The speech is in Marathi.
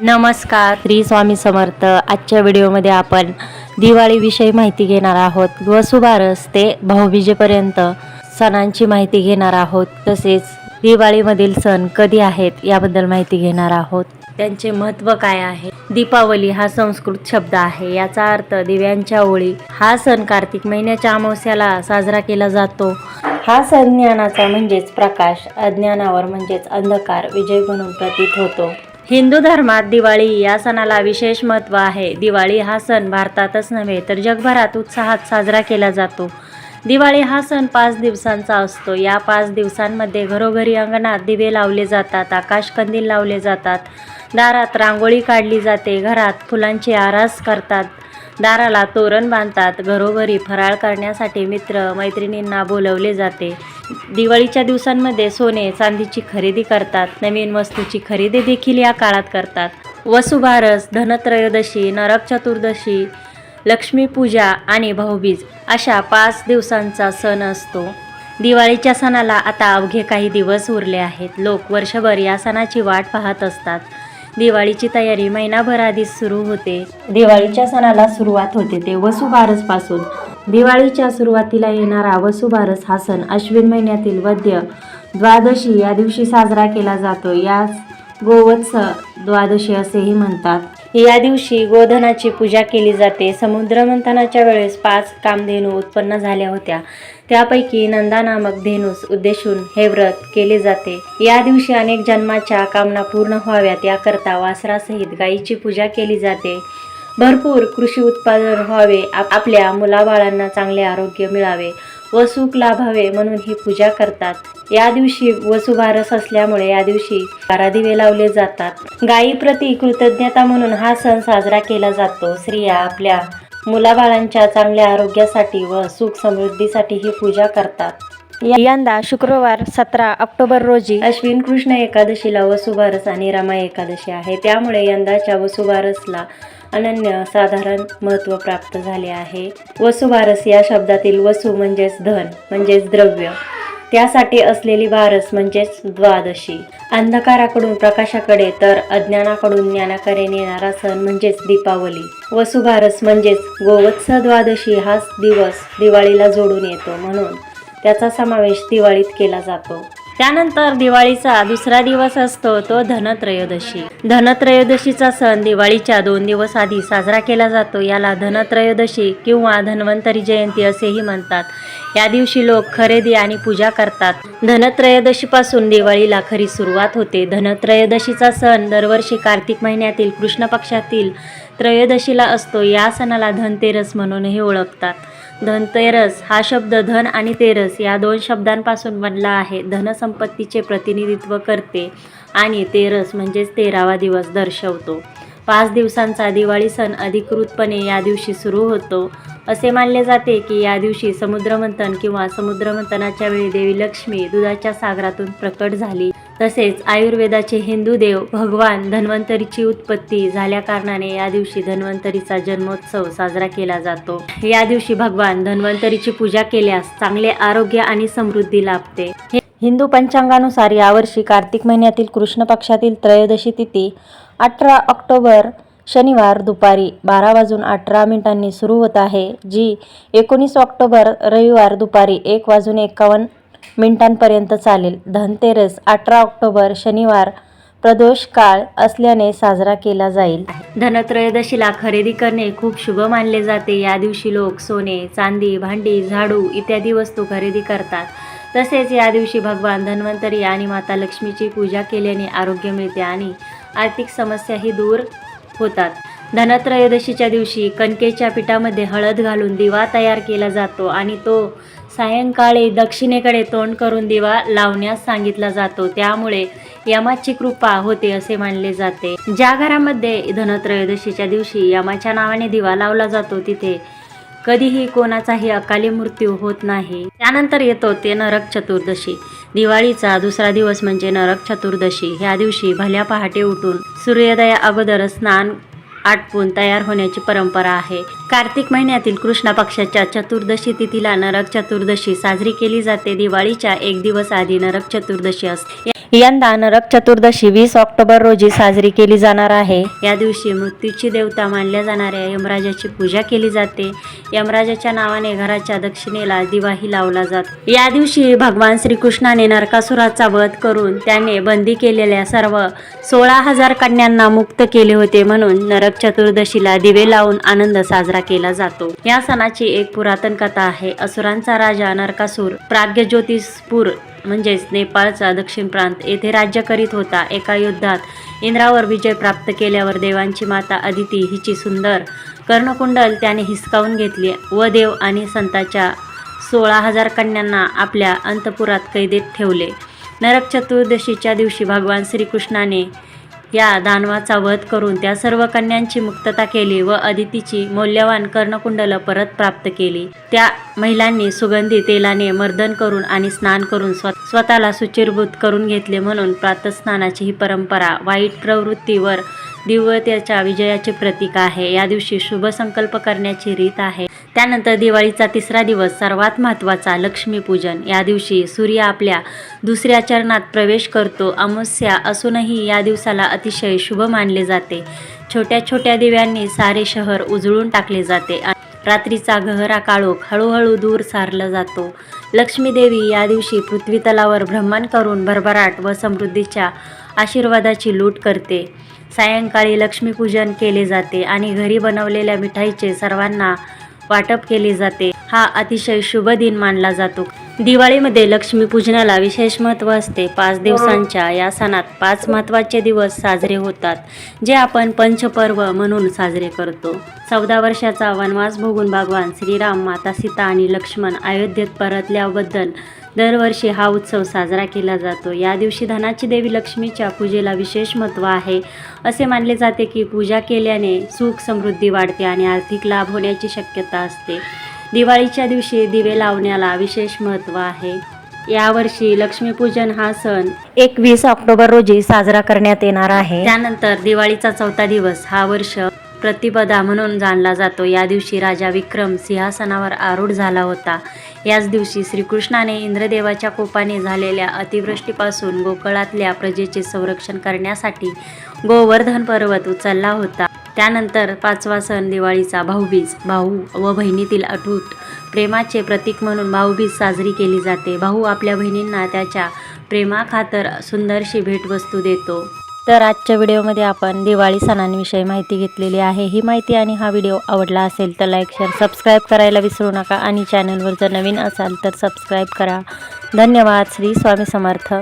नमस्कार श्री स्वामी समर्थ. आजच्या व्हिडिओमध्ये आपण दिवाळीविषयी माहिती घेणार आहोत. वसुबारस ते भाऊबीजेपर्यंत सणांची माहिती घेणार आहोत. तसेच दिवाळीमधील सण कधी आहेत याबद्दल माहिती घेणार आहोत. त्यांचे महत्त्व काय आहे? दीपावली हा संस्कृत शब्द आहे. याचा अर्थ दिव्यांच्या ओळी. हा सण कार्तिक महिन्याच्या अमावस्याला साजरा केला जातो. हा सण ज्ञानाचा म्हणजेच प्रकाश. अज्ञानावर म्हणजेच अंधकार विजय म्हणून प्रतीत होतो. हिंदू धर्मात दिवाळी या सणाला विशेष महत्त्व आहे. दिवाळी हा सण भारतातच नव्हे तर जगभरात उत्साहात साजरा केला जातो. दिवाळी हा सण पाच दिवसांचा असतो. या पाच दिवसांमध्ये घरोघरी अंगणात दिवे लावले जातात आकाशकंदील लावले जातात दारात रांगोळी काढली जाते घरात फुलांची आरास करतात. दाराला तोरण बांधतात. घरोघरी फराळ करण्यासाठी मित्र मैत्रिणींना बोलवले जाते. दिवाळीच्या दिवसांमध्ये सोने चांदीची खरेदी करतात. नवीन वस्तूची खरेदी देखील या काळात करतात. वसुबारस धनत्रयोदशी नरक चतुर्दशी लक्ष्मीपूजा आणि भाऊबीज अशा पाच दिवसांचा सण असतो. दिवाळीच्या सणाला आता अवघे काही दिवस उरले आहेत. लोक वर्षभर या सणाची वाट पाहत असतात. दिवाळीची तयारी महिनाभर आधीच सुरू होते. दिवाळीच्या सणाला सुरुवात होते ते वसुबारसपासून दिवाळीच्या सुरुवातीला येणारा वसुबारस हा सण अश्विन महिन्यातील वद्य द्वादशी या दिवशी साजरा केला जातो. यास गोवत्स द्वादशी असेही म्हणतात. या दिवशी गोधनाची पूजा केली जाते. समुद्रमंथनाच्या वेळेस पाच कामधेनू उत्पन्न झाल्या होत्या. त्यापैकी नंदा नामक धेनूस उद्देशून हे व्रत केले जाते. या दिवशी अनेक जन्माच्या कामना पूर्ण व्हाव्यात याकरता वासरासहित गायीची पूजा केली जाते. भरपूर कृषी उत्पादन व्हावे आप- आपल्या मुलाबाळांना चांगले आरोग्य मिळावे व सुख लाभावे म्हणून ही पूजा करतात. या दिवशी वसुबारस असल्यामुळे या दिवशी बारा दिवे लावले जातात. गायीप्रती कृतज्ञता म्हणून हा सण साजरा केला जातो. स्त्रिया आपल्या मुलाबाळांच्या चांगल्या आरोग्यासाठी व सुख समृद्धीसाठी ही पूजा करतात. यंदा शुक्रवार सतरा ऑक्टोबर रोजी अश्विन कृष्ण एकादशीला वसुबारस आणि रमा एकादशी आहे. त्यामुळे यंदाच्या वसुबारसला अनन्य साधारण महत्त्व प्राप्त झाले आहे. वसुबारस या शब्दातील वसु म्हणजेच धन म्हणजेच द्रव्य. त्यासाठी असलेली वारस म्हणजेच द्वादशी. अंधकाराकडून प्रकाशाकडे तर अज्ञानाकडून ज्ञानाकडे नेणारा सण म्हणजेच दीपावली. वसुबारस म्हणजेच गोवत्स द्वादशी हाच दिवस दिवाळीला जोडून येतो म्हणून. त्याचा समावेश दिवाळीत केला जातो. त्यानंतर दिवाळीचा दुसरा दिवस असतो तो धनत्रयोदशी. धनत्रयोदशीचा सण दिवाळीच्या दोन दिवस आधी साजरा केला जातो. याला धनत्रयोदशी किंवा धन्वंतरी जयंती असेही म्हणतात. या दिवशी लोक खरेदी आणि पूजा करतात. धनत्रयोदशीपासून दिवाळीला खरी सुरुवात होते. धनत्रयोदशीचा सण दरवर्षी कार्तिक महिन्यातील कृष्ण पक्षातील त्रयोदशीला असतो. या सणाला धनतेरस म्हणूनही ओळखतात. धनतेरस हा शब्द धन आणि तेरस या दोन शब्दांपासून बनला आहे. धनसंपत्तीचे प्रतिनिधित्व करते आणि तेरस म्हणजेच तेरावा दिवस दर्शवतो. पाच दिवसांचा दिवाळी सण अधिकृतपणे या दिवशी सुरू होतो. असे मानले जाते की या दिवशी समुद्रमंथन किंवा समुद्रमंथनाच्या वेळी देवी लक्ष्मी दुधाच्या सागरातून प्रकट झाली. तसेच आयुर्वेदाचे हिंदू देव भगवान धन्वंतरीची उत्पत्ती झाल्या कारणाने या दिवशी धन्वंतरीचा जन्मोत्सव साजरा केला जातो. या दिवशी भगवान धन्वंतरीची पूजा केल्यास चांगले आरोग्य आणि समृद्धी लाभते. हिंदू पंचांगानुसार यावर्षी कार्तिक महिन्यातील कृष्ण पक्षातील त्रयोदशी तिथी अठरा ऑक्टोबर शनिवार दुपारी बारा वाजून अठरा मिनिटांनी सुरू होत आहे जी एकोणीस ऑक्टोबर रविवार दुपारी एक वाजून एकावन्न मिनिटांपर्यंत चालेल. धनतेरस अठरा ऑक्टोबर शनिवार प्रदोष काळ असल्याने साजरा केला जाईल. धनत्रयोदशीला खरेदी करणे खूप शुभ मानले जाते. या दिवशी लोक सोने चांदी भांडी झाडू इत्यादी वस्तू खरेदी करतात. तसेच या दिवशी भगवान धन्वंतरी आणि माता लक्ष्मीची पूजा केल्याने आरोग्य मिळते आणि आर्थिक समस्याही दूर होतात. धनत्रयोदशीच्या दिवशी कणकेच्या पिठामध्ये हळद घालून दिवा तयार केला जातो आणि तो सायंकाळी दक्षिणेकडे तोंड करून दिवा लावण्यास सांगितला जातो. त्यामुळे यमाची कृपा होते असे मानले जाते. ज्या घरामध्ये धनत्रयोदशीच्या दिवशी यमाच्या नावाने दिवा लावला जातो तिथे कधीही कोणाचाही अकाली मृत्यू होत नाही. त्यानंतर येतो ते नरक चतुर्दशी. दिवाळीचा दुसरा दिवस म्हणजे नरक चतुर्दशी. ह्या दिवशी भल्या पहाटे उठून सूर्योदया अगोदर स्नान आटपून तयार होण्याची परंपरा आहे. कार्तिक महिन्यातील कृष्ण पक्षाच्या चतुर्दशी तिथीला नरक चतुर्दशी साजरी केली जाते. दिवाळीच्या एक दिवस आधी नरक चतुर्दशी असते. यंदा नरक चतुर्दशी वीस ऑक्टोबर रोजी साजरी केली जाणार आहे. या दिवशी मृत्यूची देवता मानल्या जाणाऱ्या यमराजाची पूजा केली जाते. यमराजाच्या नावाने घराच्या दक्षिणेला दिवाही लावला जातो. या दिवशी भगवान श्रीकृष्णाने नरकासुराचा वध करून त्याने बंदी केलेल्या सर्व सोळा हजार कन्यांना मुक्त केले होते म्हणून नरक चतुर्दशीला दिवे लावून आनंद साजरा केला जातो. या सणाची एक पुरातन कथा आहे. असुरांचा राजा नरकासूर प्राग्यज्योतिषपूर म्हणजेच नेपाळचा दक्षिण प्रांत येथे राज्य करीत होता. एका युद्धात इंद्रावर विजय प्राप्त केल्यावर देवांची माता अदिती हिची सुंदर कर्णकुंडल त्याने हिसकावून घेतली व देव आणि संताच्या सोळा हजार कन्यांना आपल्या अंतपुरात कैदेत ठेवले. नरक चतुर्दशीच्या दिवशी भगवान श्रीकृष्णाने या दानवाचा वध करून त्या सर्व कन्यांची मुक्तता केली व अदितीची मौल्यवान कर्णकुंडल परत प्राप्त केली. त्या महिलांनी सुगंधी तेलाने मर्दन करून आणि स्नान करून स्व स्वतःला सुचिरभूत करून घेतले म्हणून प्रातस्नानाची ही परंपरा वाईट प्रवृत्तीवर दिव्यतेच्या विजयाचे प्रतीक आहे. या दिवशी शुभ संकल्प करण्याची रीत आहे. त्यानंतर दिवाळीचा तिसरा दिवस सर्वात महत्त्वाचा लक्ष्मीपूजन या दिवशी सूर्य आपल्या दुसऱ्या चरणात प्रवेश करतो. अमावस्या असूनही या दिवसाला अतिशय शुभ मानले जाते. छोट्या छोट्या दिव्यांनी सारे शहर उजळून टाकले जाते. रात्रीचा गहरा काळोख हळूहळू दूर सारला जातो. लक्ष्मीदेवी या दिवशी पृथ्वी तलावर भ्रमण करून भरभराट व समृद्धीच्या आशीर्वादाची लूट करते. सायंकाळी लक्ष्मीपूजन केले जाते आणि घरी बनवलेल्या मिठाईचे सर्वांना वाटप केले जाते. हा अतिशय शुभ दिन मानला जातो. दिवाळीमध्ये लक्ष्मीपूजनाला विशेष महत्त्व असते. पाच दिवसांच्या या सणात पाच महत्त्वाचे दिवस साजरे होतात जे आपण पंचपर्व म्हणून साजरे करतो. चौदा वर्षाचा वनवास भोगून भगवान श्रीराम माता सीता आणि लक्ष्मण अयोध्येत परतल्याबद्दल दरवर्षी हा उत्सव साजरा केला जातो. या दिवशी धनाची देवी लक्ष्मीच्या पूजेला विशेष महत्त्व आहे. असे मानले जाते की पूजा केल्याने सुख समृद्धी वाढते आणि आर्थिक लाभ होण्याची शक्यता असते. दिवाळीच्या दिवशी दिवे लावण्याला विशेष महत्त्व आहे. यावर्षी लक्ष्मीपूजन हा सण एकवीस ऑक्टोबर रोजी साजरा करण्यात येणार आहे. त्यानंतर दिवाळीचा चौथा दिवस हा वर्ष प्रतिपदा म्हणून जाणला जातो. या दिवशी राजा विक्रम सिंहासनावर आरूढ झाला होता. याच दिवशी श्रीकृष्णाने इंद्रदेवाच्या कोपाने झालेल्या अतिवृष्टीपासून गोकुळातल्या प्रजेचे संरक्षण करण्यासाठी गोवर्धन पर्वत उचलला होता. त्यानंतर पाचवा सण दिवाळीचा भाऊबीज भाऊ व बहिणीतील अटूट प्रेमाचे प्रतीक म्हणून भाऊबीज साजरी केली जाते. भाऊ आपल्या बहिणींना त्याच्या प्रेमाखातर सुंदरशी भेटवस्तू देतो. तर आजच्या व्हिडिओमध्ये आपण दिवाळी सणांविषयी माहिती घेतलेली आहे. ही माहिती आणि हा व्हिडिओ आवडला असेल तर लाईक शेअर सबस्क्राईब करायला विसरू नका आणि चॅनलवर जर नवीन असाल तर सबस्क्राईब करा. धन्यवाद. श्री स्वामी समर्थ.